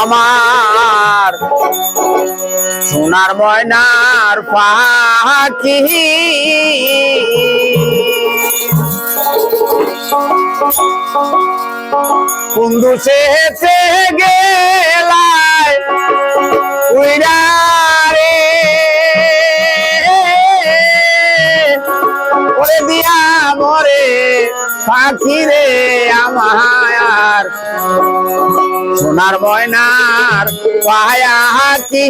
আমার সোনার ময়নার পাখি। কুন্দু সে গেলায় উইরা পাখি রে আমার সোনার ময়নার পায়া কি?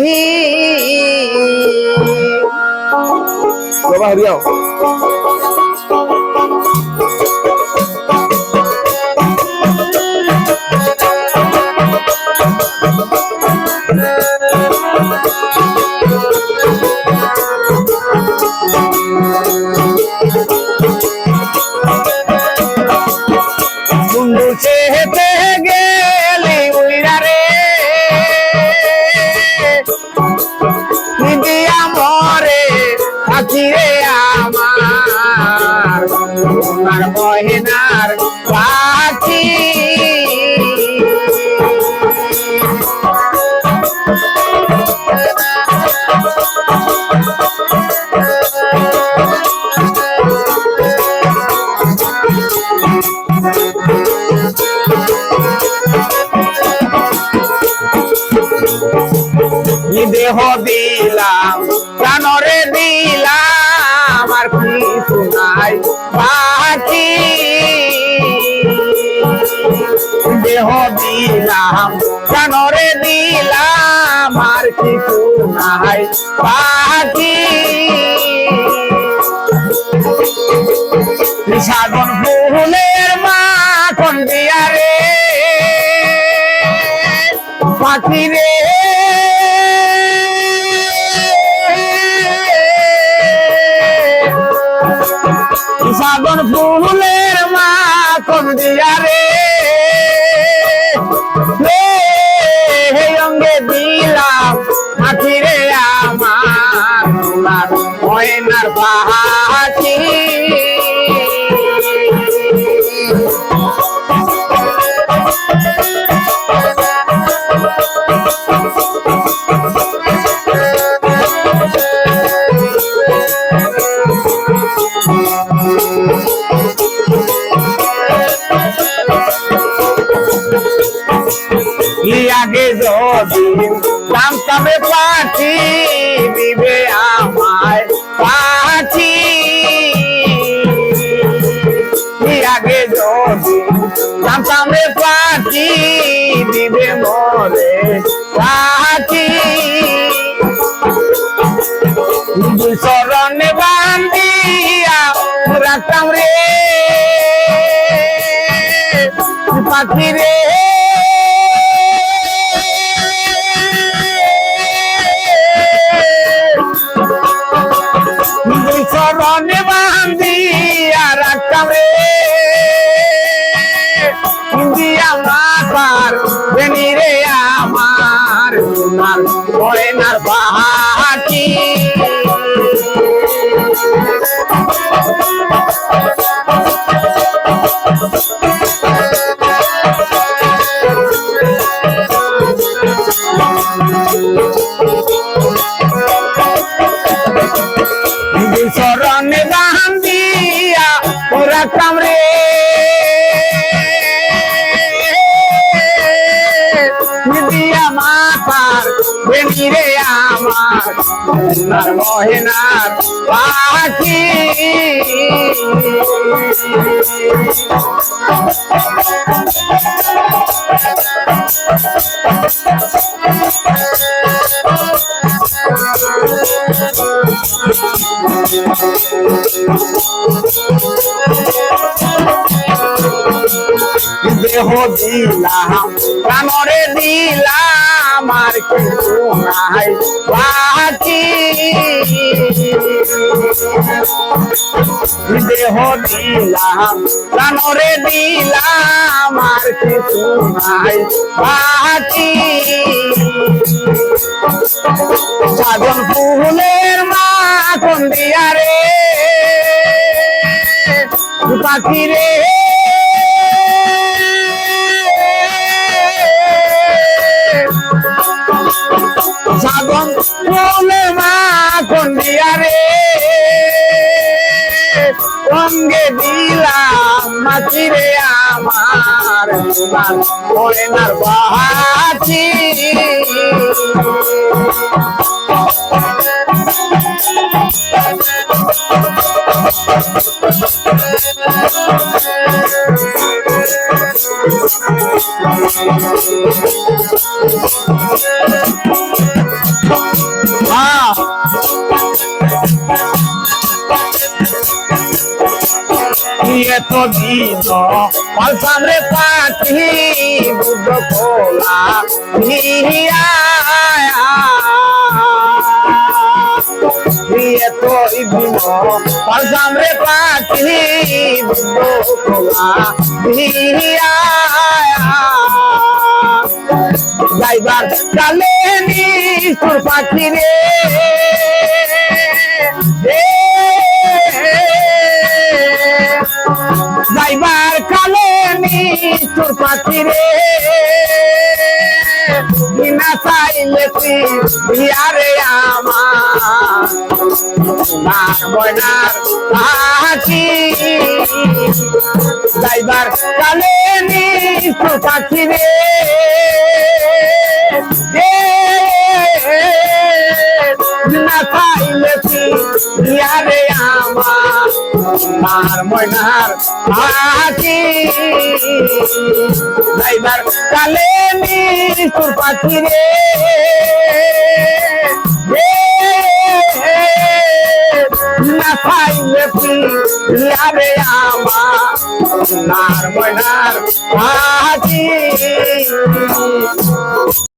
বাবা পাখি রে আমার তোমার মহিনার পাখি। দেহ দিলাম প্রাণরে দিলাম। প্রাণরে দিলাম আর কিছু নাই। বাকি সাধন ফুলের মাখন দিয়া রে? পাখি রে? সাধন ফুলের মাখন দিয়া রে, হে অঙ্গে দিলাম পাখি রে আমার ময়নার পাখি চরণে বান্ধিয়া, রাখতাম রে। পাখি রে। চরণে বান্ধিয়া, রাখতাম রে। দিয়া মাতার রে আমার, তোমার ময়নার বাহাটি বেনি রে আমার। সোনার মহিনার পাখি। প্রাণরে দিলাম আর দেহ দিলাম প্রাণরে দিলাম আর সাধন ফুলের মাখন দিয়া রে পাখি রে মাগন বলে মা কন্ডিয়া রে সঙ্গে দিলাম মাছিরে আমার দুবার বলে Thank you. এত দিন সামনে পাখি বুদ্ধ খোলা ভিয়া এত দিন সামনে পাখি বুদ্ধ খোলা যাইবার কালে নিষ্ঠুর পাখি রে। নিষ্ঠুর পাখি রে। বিনা চাইলে বিয়ারে আমার। সোনার ময়নার পাখি। যাইবার কালে নিষ্ঠুর পাখি রে। না চাইলে বিয়ারে আমার সোনার ময়নার পাখি নাইবার কালে নিষ্ঠুর পাখি রে।